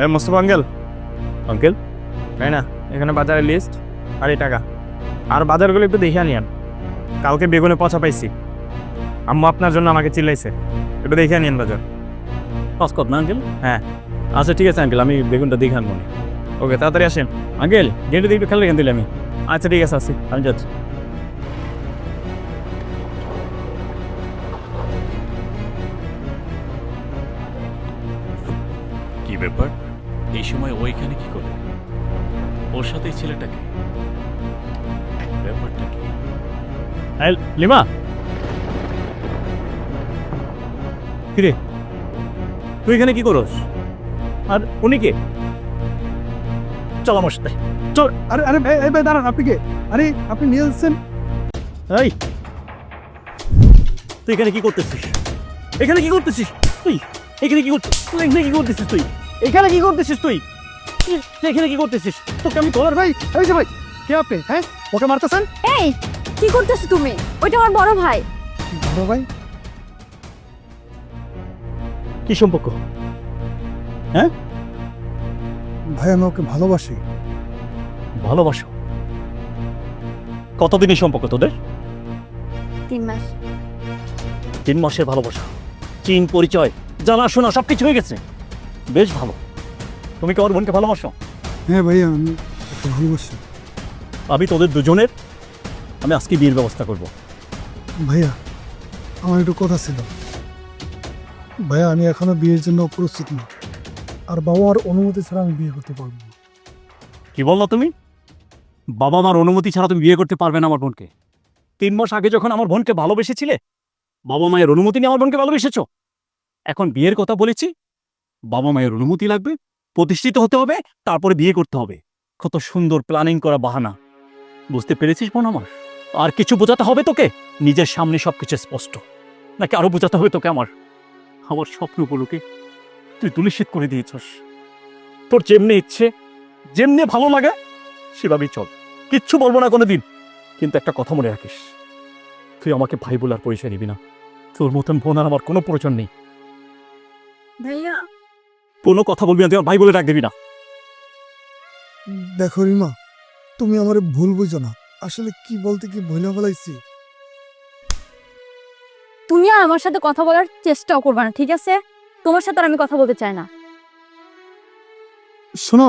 এ Mostafa uncle. Uncle? তাই না এখানে বাজারের লিস্ট আর এই টাকা। আর বাজারগুলো একটু দেখে আনিয়ান কালকে বেগুনে পচা পাইছি। আম্মু আপনার জন্য আমাকে চিল্লাইছে। একটু দেখে আনিয়ান বাজার। পাসকত না আঙ্কেল? হ্যাঁ। আচ্ছা ঠিক আছে আঙ্কেল আমি বেগুনটা দেখে আনব ওকে তাড়াতাড়ি আসেন। আঙ্কেল গেটে দেখবে খেলে কেন দিলে আমি? আচ্ছা ঠিক আছে আসি। আমি যাচ্ছি। কি ব্যাপার? এই সময় ওইখানে কি করে? ওর সাথে এই ছেলেটাকে ব্যাপারটা কি? লিমা! কিরে? তুই এখানে কি করস? আর উনি কে? চল আমার সাথে। চল! আরে আরে ভাই দাঁড়ান আপনি কে? আরে আপনি নিয়ে যাচ্ছেন এই! তুই এখানে কি করতেছিস? এখানে কি করতেছিস? তুই! এখানে কি করছিস তুই এখানে কি করতেছিস তুই? এখানে কি করতেছিস তুই? এখানে কি করতেছিস? তোকে আমি কলার ভাই? এই যে ভাই কে আপনি? হ্যাঁ? ওকে মারতেছেন? এই কি করতেছো তুমি? ওইটা আমার বড় ভাই। বড় ভাই? কি সম্পর্ক? হ্যাঁ? ভাই আমি ওকে ভালোবাসি। ভালোবাসো? কতদিনের সম্পর্ক তোদের? তিন মাস। তিন মাসের ভালোবাসা। চিন পরিচয় জানাশোনা সব কিছু হয়ে গেছে। বেশ ভালো। তুমি কি আমার বোনকে ভালোবাসো? হ্যাঁ ভাইয়া আমি ওকে ভালোবাসি। আমি তোদের দুজনের আমি আজকে বিয়ের ব্যবস্থা করব। ভাইয়া আমার একটু কথা ছিল। ভাইয়া আমি এখনও বিয়ের জন্য প্রস্তুত না। আর বাবার অনুমতি ছাড়া আমি বিয়ে করতে পারব না। কি বলল তুমি? বাবা মার অনুমতি ছাড়া তুমি বিয়ে করতে পারবে না আমার বোনকে। তিন মাস আগে যখন আমার বোনকে ভালোবেসেছিলে বাবা মায়ের অনুমতি নিয়ে আমার বোনকে ভালোবেসেছ? এখন বিয়ের কথা বলেছি বাবা মায়ের অনুমতি লাগবে, প্রতিষ্ঠিত হতে হবে, তারপরে বিয়ে করতে হবে। কত সুন্দর প্ল্যানিং করা বাহানা। বুঝতে পেরেছিস বোন আমার আর কিছু বোঝাতে হবে তোকে? নিজের সামনে সবকিছু স্পষ্ট। নাকি আরও বোঝাতে হবে তোকে আমার? আমার স্বপ্ন স্বপ্নগুলোকে তুই তুলিশিত করে দিয়েছস। তোর যেমনি ইচ্ছে, যেমনি ভালো লাগে, সেভাবেই চল। কিচ্ছু বলব না কোনোদিন। কিন্তু একটা কথা মনে রাখিস, তুই আমাকে ভাই বলার পরিচয় নিবি না। তোর মতন বোন আর আমার কোনো প্রয়োজন নেই। ভাইয়া কোনো কথা বলবি না তুই আমার ভাই বলে ডাক দিবি না। দেখো রিমা তুমি আমার ভুল বুঝো না। আসলে কি বলতে কি ভুলে বলাইছি তুমি আর আমার সাথে কথা বলার চেষ্টা করবে না ঠিক আছে? তোমার সাথে আর আমি কথা বলতে চাই না। শোনো